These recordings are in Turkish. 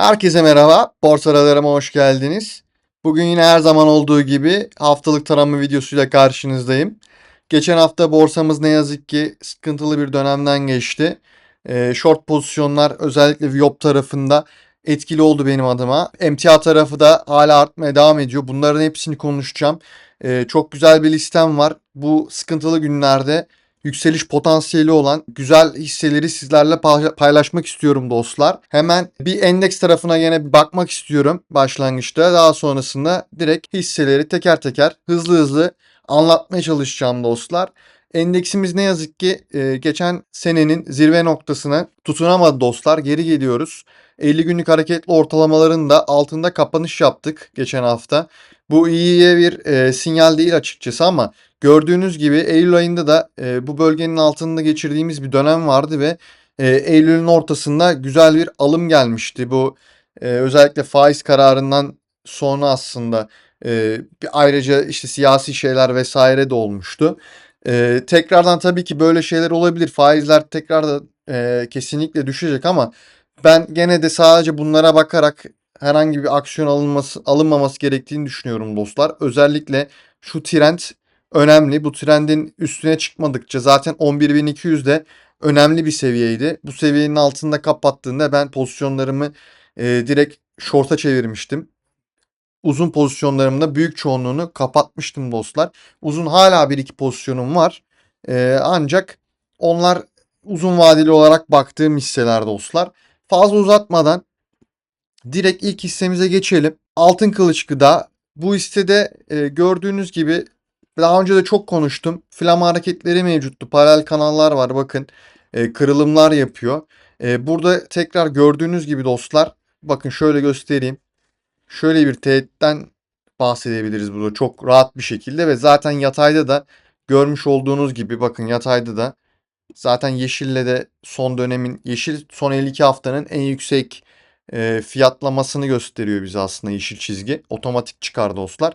Herkese merhaba. Borsa Radarıma hoş geldiniz. Bugün yine her zaman olduğu gibi haftalık tarama videosuyla karşınızdayım. Geçen hafta borsamız ne yazık ki sıkıntılı bir dönemden geçti. Ee, short pozisyonlar özellikle Viyop tarafında etkili oldu benim adıma. MTA tarafı da hala artmaya devam ediyor. Bunların hepsini konuşacağım. Ee, çok güzel bir listem var. Bu sıkıntılı günlerde yükseliş potansiyeli olan güzel hisseleri sizlerle pay- paylaşmak istiyorum dostlar. Hemen bir endeks tarafına yine bir bakmak istiyorum başlangıçta. Daha sonrasında direkt hisseleri teker teker hızlı hızlı anlatmaya çalışacağım dostlar. Endeksimiz ne yazık ki e, geçen senenin zirve noktasına tutunamadı dostlar. Geri geliyoruz. 50 günlük hareketli ortalamaların da altında kapanış yaptık geçen hafta. Bu iyiye bir e, sinyal değil açıkçası ama Gördüğünüz gibi Eylül ayında da e, bu bölgenin altında geçirdiğimiz bir dönem vardı ve e, Eylül'ün ortasında güzel bir alım gelmişti. Bu e, özellikle faiz kararından sonra aslında e, bir ayrıca işte siyasi şeyler vesaire de olmuştu. E, tekrardan tabii ki böyle şeyler olabilir. Faizler tekrar da e, kesinlikle düşecek ama ben gene de sadece bunlara bakarak herhangi bir aksiyon alınması alınmaması gerektiğini düşünüyorum dostlar. Özellikle şu trend önemli. Bu trendin üstüne çıkmadıkça zaten 11.200 de önemli bir seviyeydi. Bu seviyenin altında kapattığında ben pozisyonlarımı e, direkt short'a çevirmiştim. Uzun pozisyonlarımda büyük çoğunluğunu kapatmıştım dostlar. Uzun hala bir iki pozisyonum var. E, ancak onlar uzun vadeli olarak baktığım hisseler dostlar. Fazla uzatmadan direkt ilk hissemize geçelim. Altın Kılıç Gıda. Bu hissede e, gördüğünüz gibi daha önce de çok konuştum. Flama hareketleri mevcuttu. Paralel kanallar var bakın. E, kırılımlar yapıyor. E, burada tekrar gördüğünüz gibi dostlar. Bakın şöyle göstereyim. Şöyle bir teğetten bahsedebiliriz burada çok rahat bir şekilde ve zaten yatayda da görmüş olduğunuz gibi bakın yatayda da zaten yeşille de son dönemin yeşil son 52 haftanın en yüksek e, fiyatlamasını gösteriyor bize aslında yeşil çizgi. Otomatik çıkar dostlar.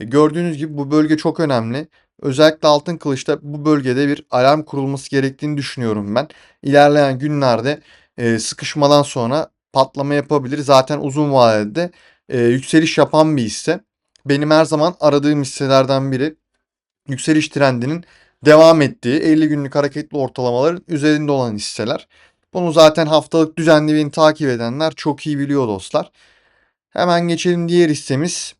E, gördüğünüz gibi bu bölge çok önemli. Özellikle altın kılıçta bu bölgede bir alarm kurulması gerektiğini düşünüyorum ben. İlerleyen günlerde e, sıkışmadan sonra patlama yapabilir. Zaten uzun vadede e, yükseliş yapan bir hisse. Benim her zaman aradığım hisselerden biri. Yükseliş trendinin devam ettiği 50 günlük hareketli ortalamaların üzerinde olan hisseler. Bunu zaten haftalık düzenli beni takip edenler çok iyi biliyor dostlar. Hemen geçelim diğer hissemiz.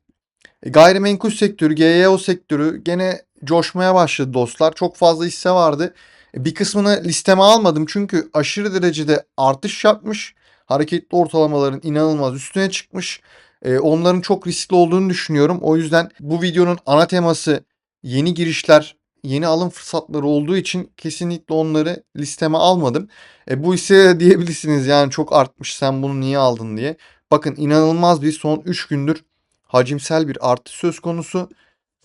E, gayrimenkul sektörü, GYO sektörü gene coşmaya başladı dostlar. Çok fazla hisse vardı. E, bir kısmını listeme almadım çünkü aşırı derecede artış yapmış. Hareketli ortalamaların inanılmaz üstüne çıkmış. E, onların çok riskli olduğunu düşünüyorum. O yüzden bu videonun ana teması yeni girişler, yeni alım fırsatları olduğu için kesinlikle onları listeme almadım. E, bu hisse diyebilirsiniz yani çok artmış sen bunu niye aldın diye. Bakın inanılmaz bir son 3 gündür hacimsel bir artış söz konusu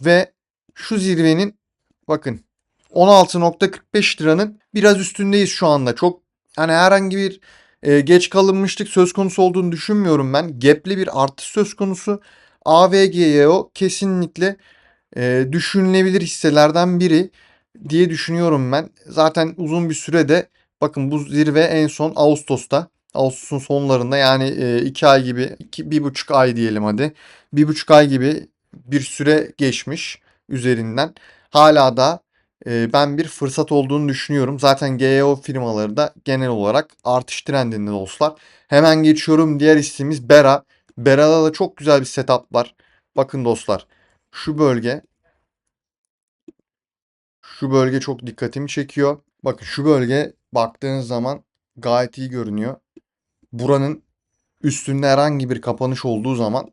ve şu zirvenin bakın 16.45 liranın biraz üstündeyiz şu anda. Çok hani herhangi bir e, geç kalınmışlık söz konusu olduğunu düşünmüyorum ben. Gap'li bir artış söz konusu. AVGYO kesinlikle e, düşünülebilir hisselerden biri diye düşünüyorum ben. Zaten uzun bir sürede bakın bu zirve en son Ağustos'ta Ağustos'un sonlarında yani e, iki ay gibi, iki, bir buçuk ay diyelim hadi. Bir buçuk ay gibi bir süre geçmiş üzerinden. Hala da ben bir fırsat olduğunu düşünüyorum. Zaten GEO firmaları da genel olarak artış trendinde dostlar. Hemen geçiyorum diğer ismimiz Bera. Bera'da da çok güzel bir setup var. Bakın dostlar şu bölge şu bölge çok dikkatimi çekiyor. Bakın şu bölge baktığınız zaman gayet iyi görünüyor buranın üstünde herhangi bir kapanış olduğu zaman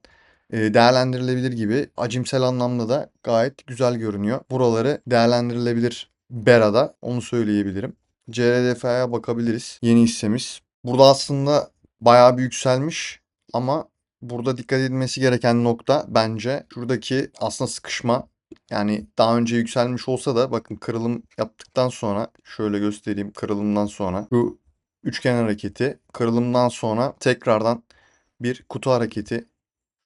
e, değerlendirilebilir gibi acimsel anlamda da gayet güzel görünüyor. Buraları değerlendirilebilir Bera'da onu söyleyebilirim. CRDF'ye bakabiliriz. Yeni hissemiz. Burada aslında bayağı bir yükselmiş ama burada dikkat edilmesi gereken nokta bence şuradaki aslında sıkışma. Yani daha önce yükselmiş olsa da bakın kırılım yaptıktan sonra şöyle göstereyim kırılımdan sonra şu üçgen hareketi kırılımdan sonra tekrardan bir kutu hareketi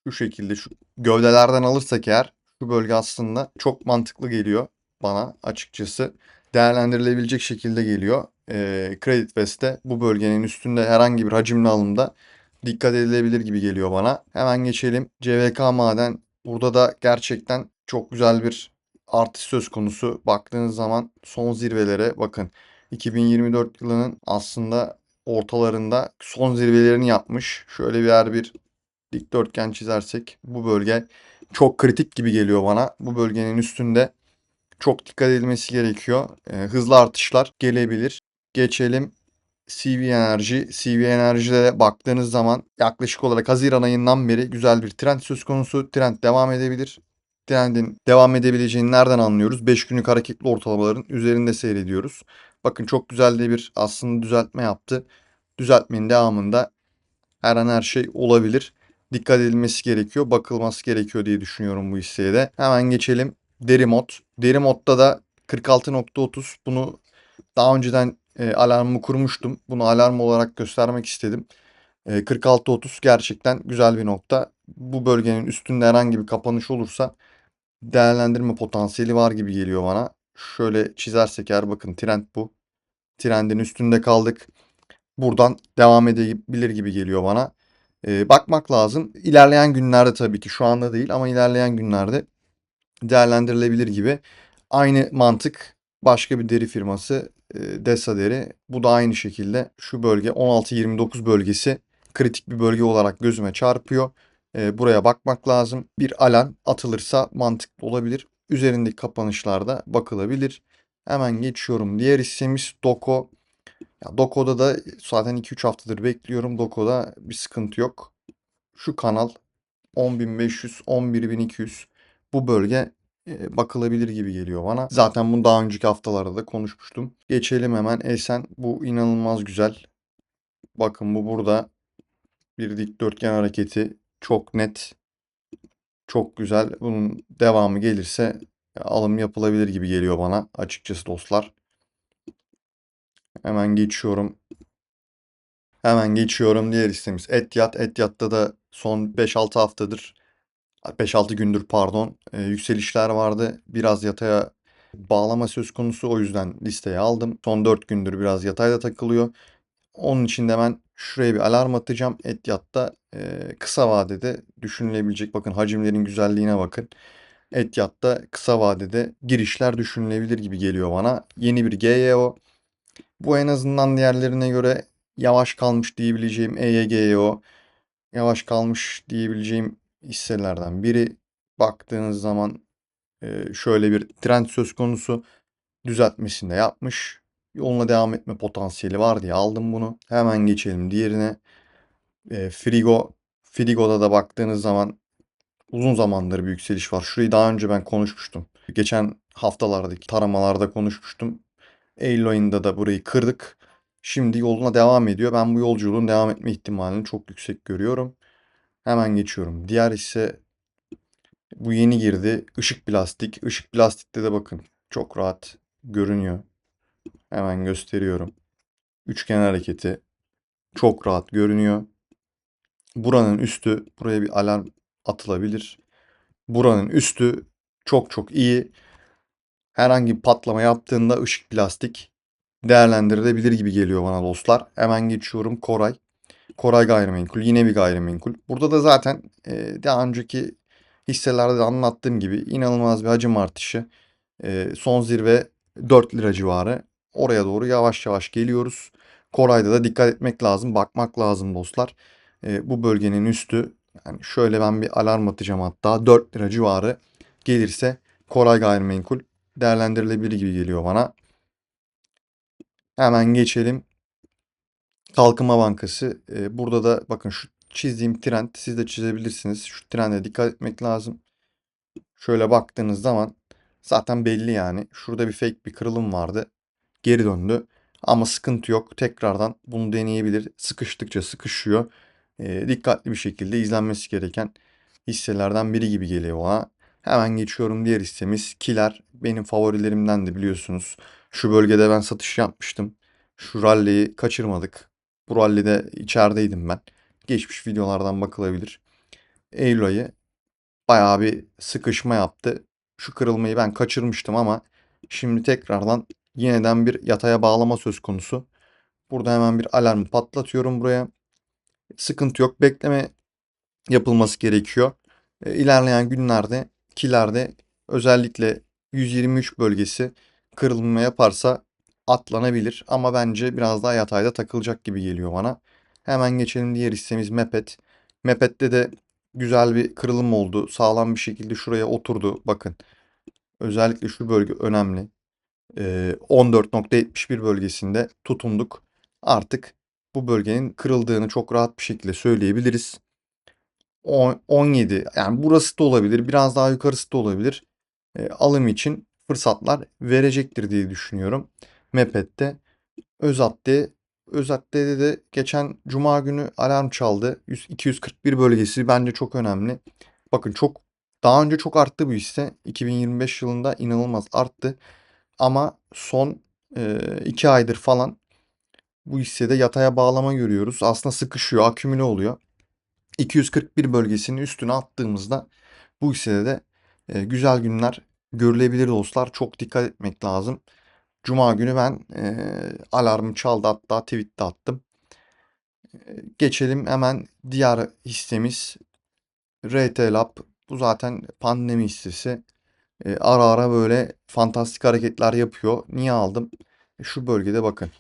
şu şekilde şu gövdelerden alırsak eğer şu bölge aslında çok mantıklı geliyor bana açıkçası. Değerlendirilebilecek şekilde geliyor. E, Credit West'te bu bölgenin üstünde herhangi bir hacimli alımda dikkat edilebilir gibi geliyor bana. Hemen geçelim. CVK Maden. Burada da gerçekten çok güzel bir artış söz konusu. Baktığınız zaman son zirvelere bakın. 2024 yılının aslında ortalarında son zirvelerini yapmış. Şöyle bir yer bir dikdörtgen çizersek bu bölge çok kritik gibi geliyor bana. Bu bölgenin üstünde çok dikkat edilmesi gerekiyor. Ee, hızlı artışlar gelebilir. Geçelim CV Enerji. CV Enerji'de de baktığınız zaman yaklaşık olarak Haziran ayından beri güzel bir trend söz konusu. Trend devam edebilir. Trendin devam edebileceğini nereden anlıyoruz? 5 günlük hareketli ortalamaların üzerinde seyrediyoruz. Bakın çok güzel de bir aslında düzeltme yaptı. Düzeltmenin devamında her an her şey olabilir. Dikkat edilmesi gerekiyor, bakılması gerekiyor diye düşünüyorum bu hisseye de. Hemen geçelim Derimot. Derimot'ta da 46.30 bunu daha önceden e, alarmımı kurmuştum. Bunu alarm olarak göstermek istedim. E, 46.30 gerçekten güzel bir nokta. Bu bölgenin üstünde herhangi bir kapanış olursa değerlendirme potansiyeli var gibi geliyor bana. Şöyle çizersek eğer bakın trend bu. Trendin üstünde kaldık. Buradan devam edebilir gibi geliyor bana. E, bakmak lazım. İlerleyen günlerde tabii ki şu anda değil ama ilerleyen günlerde değerlendirilebilir gibi. Aynı mantık başka bir deri firması e, Desa Deri. Bu da aynı şekilde şu bölge 16-29 bölgesi kritik bir bölge olarak gözüme çarpıyor. E, buraya bakmak lazım. Bir alan atılırsa mantıklı olabilir. Üzerindeki kapanışlarda bakılabilir. Hemen geçiyorum. Diğer hissemiz Doko. Ya Doko'da da zaten 2-3 haftadır bekliyorum. Doko'da bir sıkıntı yok. Şu kanal 10.500, 11.200 bu bölge bakılabilir gibi geliyor bana. Zaten bunu daha önceki haftalarda da konuşmuştum. Geçelim hemen Esen. Bu inanılmaz güzel. Bakın bu burada bir dikdörtgen hareketi. Çok net. Çok güzel. Bunun devamı gelirse alım yapılabilir gibi geliyor bana açıkçası dostlar. Hemen geçiyorum. Hemen geçiyorum diğer listemiz. Etyat. Etyat'ta da son 5-6 haftadır 5-6 gündür pardon e, yükselişler vardı. Biraz yataya bağlama söz konusu o yüzden listeye aldım. Son 4 gündür biraz yatayda takılıyor. Onun için de ben şuraya bir alarm atacağım. Etiyat'ta e, kısa vadede düşünülebilecek bakın hacimlerin güzelliğine bakın. Etiyat'ta kısa vadede girişler düşünülebilir gibi geliyor bana. Yeni bir GYO. Bu en azından diğerlerine göre yavaş kalmış diyebileceğim EYGYO. Yavaş kalmış diyebileceğim hisselerden biri. Baktığınız zaman şöyle bir trend söz konusu düzeltmesinde yapmış. Yoluna devam etme potansiyeli var diye aldım bunu. Hemen geçelim diğerine. Frigo. Frigo'da da baktığınız zaman uzun zamandır bir yükseliş var. Şurayı daha önce ben konuşmuştum. Geçen haftalardaki taramalarda konuşmuştum. Eylül ayında da burayı kırdık. Şimdi yoluna devam ediyor. Ben bu yolculuğun devam etme ihtimalini çok yüksek görüyorum. Hemen geçiyorum. Diğer ise bu yeni girdi. Işık plastik. Işık plastikte de bakın çok rahat görünüyor. Hemen gösteriyorum. Üçgen hareketi çok rahat görünüyor. Buranın üstü buraya bir alarm atılabilir. Buranın üstü çok çok iyi. Herhangi bir patlama yaptığında ışık plastik değerlendirilebilir gibi geliyor bana dostlar. Hemen geçiyorum Koray. Koray Gayrimenkul yine bir gayrimenkul. Burada da zaten e, daha önceki hisselerde de anlattığım gibi inanılmaz bir hacim artışı. E, son zirve 4 lira civarı. Oraya doğru yavaş yavaş geliyoruz. Koray'da da dikkat etmek lazım, bakmak lazım dostlar. E, bu bölgenin üstü yani şöyle ben bir alarm atacağım hatta 4 lira civarı gelirse Koray Gayrimenkul değerlendirilebilir gibi geliyor bana. Hemen geçelim Kalkınma Bankası. E, burada da bakın şu çizdiğim trend siz de çizebilirsiniz. Şu trende dikkat etmek lazım. Şöyle baktığınız zaman zaten belli yani. Şurada bir fake bir kırılım vardı. Geri döndü. Ama sıkıntı yok. Tekrardan bunu deneyebilir. Sıkıştıkça sıkışıyor. E, dikkatli bir şekilde izlenmesi gereken hisselerden biri gibi geliyor bana. Hemen geçiyorum diğer hissemiz. Kiler benim favorilerimden de biliyorsunuz. Şu bölgede ben satış yapmıştım. Şu rally'yi kaçırmadık. Bu rallide içerideydim ben. Geçmiş videolardan bakılabilir. Eylül ayı bayağı bir sıkışma yaptı. Şu kırılmayı ben kaçırmıştım ama şimdi tekrardan yeniden bir yataya bağlama söz konusu. Burada hemen bir alarmı patlatıyorum buraya. Sıkıntı yok. Bekleme yapılması gerekiyor. E, ilerleyen günlerde kilerde özellikle 123 bölgesi kırılma yaparsa atlanabilir. Ama bence biraz daha yatayda takılacak gibi geliyor bana. Hemen geçelim diğer hissemiz Mepet. Mepet'te de güzel bir kırılım oldu. Sağlam bir şekilde şuraya oturdu. Bakın. Özellikle şu bölge önemli. Ee, 14.71 bölgesinde tutunduk. Artık bu bölgenin kırıldığını çok rahat bir şekilde söyleyebiliriz. 10 17 yani burası da olabilir. Biraz daha yukarısı da olabilir. E, alım için fırsatlar verecektir diye düşünüyorum. Mepet'te. Özat'te Özat'te de geçen cuma günü alarm çaldı. 100, 241 bölgesi bence çok önemli. Bakın çok daha önce çok arttı bu hisse. 2025 yılında inanılmaz arttı. Ama son 2 e, aydır falan bu hissede yataya bağlama görüyoruz. Aslında sıkışıyor, akümüle oluyor. 241 bölgesinin üstüne attığımızda bu hissede de e, güzel günler görülebilir dostlar. Çok dikkat etmek lazım. Cuma günü ben e, alarmı çaldı hatta tweet de attım. E, geçelim hemen diğer hissemiz RT Lab. Bu zaten pandemi hissesi. E, ara ara böyle fantastik hareketler yapıyor. Niye aldım? E, şu bölgede bakın.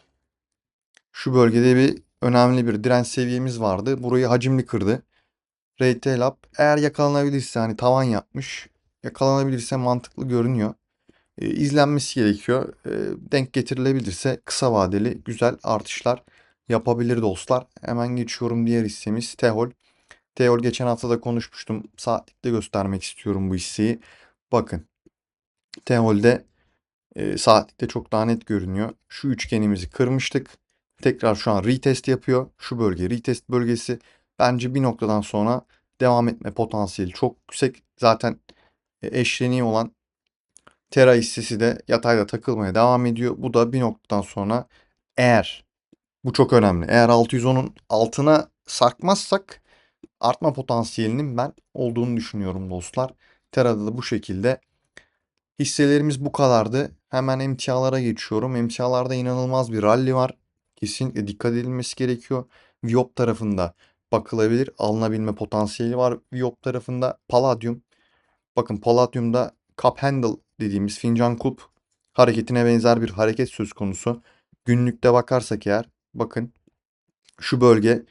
Şu bölgede bir önemli bir direnç seviyemiz vardı. Burayı hacimli kırdı. RT Lab eğer yakalanabilirse hani tavan yapmış. Yakalanabilirse mantıklı görünüyor. E, izlenmesi gerekiyor. E, denk getirilebilirse kısa vadeli güzel artışlar yapabilir dostlar. Hemen geçiyorum diğer hissemiz Tehol. Tehol geçen hafta da konuşmuştum. Saatlikte göstermek istiyorum bu hisseyi. Bakın. Tehol'de e, saatlikte çok daha net görünüyor. Şu üçgenimizi kırmıştık. Tekrar şu an retest yapıyor. Şu bölge retest bölgesi. Bence bir noktadan sonra devam etme potansiyeli çok yüksek. Zaten e, eşleniği olan Terra hissesi de yatayda takılmaya devam ediyor. Bu da bir noktadan sonra eğer bu çok önemli. Eğer 610'un altına sarkmazsak artma potansiyelinin ben olduğunu düşünüyorum dostlar. Terra'da da bu şekilde. Hisselerimiz bu kadardı. Hemen emtialara geçiyorum. Emtialarda inanılmaz bir rally var. Kesinlikle dikkat edilmesi gerekiyor. Viop tarafında bakılabilir. Alınabilme potansiyeli var Viop tarafında. Palladium. Bakın Palladium'da cup handle dediğimiz fincan kulp hareketine benzer bir hareket söz konusu. Günlükte bakarsak eğer bakın şu bölge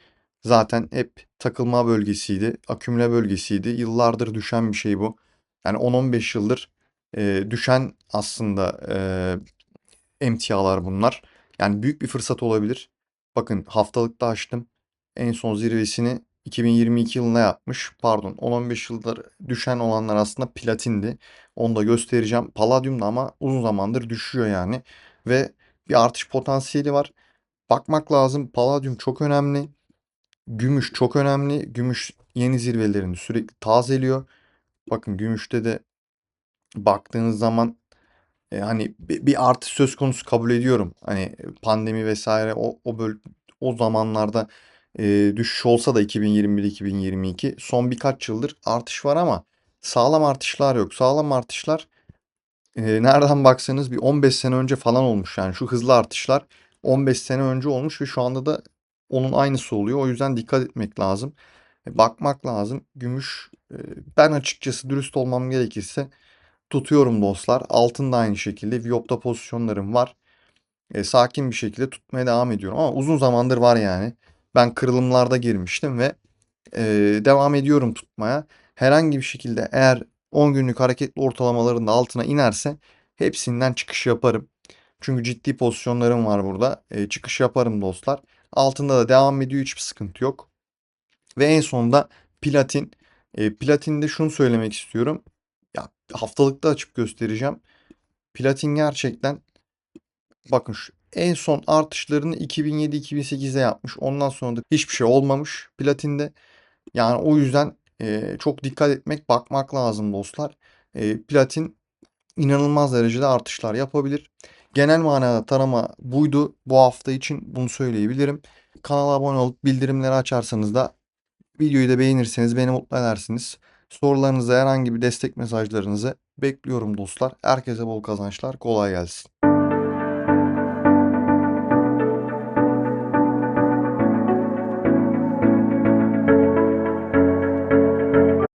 zaten hep takılma bölgesiydi. Akümüle bölgesiydi. Yıllardır düşen bir şey bu. Yani 10-15 yıldır e, düşen aslında e, emtialar bunlar. Yani büyük bir fırsat olabilir. Bakın haftalıkta açtım. En son zirvesini 2022 yılında yapmış. Pardon 10-15 yıldır düşen olanlar aslında platindi. Onu da göstereceğim. Palladium da ama uzun zamandır düşüyor yani. Ve bir artış potansiyeli var. Bakmak lazım. Palladium çok önemli. Gümüş çok önemli. Gümüş yeni zirvelerini sürekli tazeliyor. Bakın gümüşte de baktığınız zaman e, hani bir, artış söz konusu kabul ediyorum. Hani pandemi vesaire o o böl o zamanlarda e, düşüş olsa da 2021-2022 son birkaç yıldır artış var ama sağlam artışlar yok. Sağlam artışlar e, nereden baksanız bir 15 sene önce falan olmuş. Yani şu hızlı artışlar 15 sene önce olmuş ve şu anda da onun aynısı oluyor. O yüzden dikkat etmek lazım. E, bakmak lazım. Gümüş e, ben açıkçası dürüst olmam gerekirse tutuyorum dostlar. Altın da aynı şekilde. Viyop'ta pozisyonlarım var. E, sakin bir şekilde tutmaya devam ediyorum. Ama uzun zamandır var yani. Ben kırılımlarda girmiştim ve e, devam ediyorum tutmaya. Herhangi bir şekilde eğer 10 günlük hareketli ortalamaların da altına inerse hepsinden çıkış yaparım. Çünkü ciddi pozisyonlarım var burada. E, çıkış yaparım dostlar. Altında da devam ediyor hiçbir sıkıntı yok. Ve en sonunda platin. E, platinde şunu söylemek istiyorum. Ya haftalıkta açıp göstereceğim. Platin gerçekten bakın şu en son artışlarını 2007-2008'de yapmış. Ondan sonra da hiçbir şey olmamış platinde. Yani o yüzden e, çok dikkat etmek, bakmak lazım dostlar. E, platin inanılmaz derecede artışlar yapabilir. Genel manada tarama buydu. Bu hafta için bunu söyleyebilirim. Kanala abone olup bildirimleri açarsanız da videoyu da beğenirseniz beni mutlu edersiniz. Sorularınızı herhangi bir destek mesajlarınızı bekliyorum dostlar. Herkese bol kazançlar. Kolay gelsin.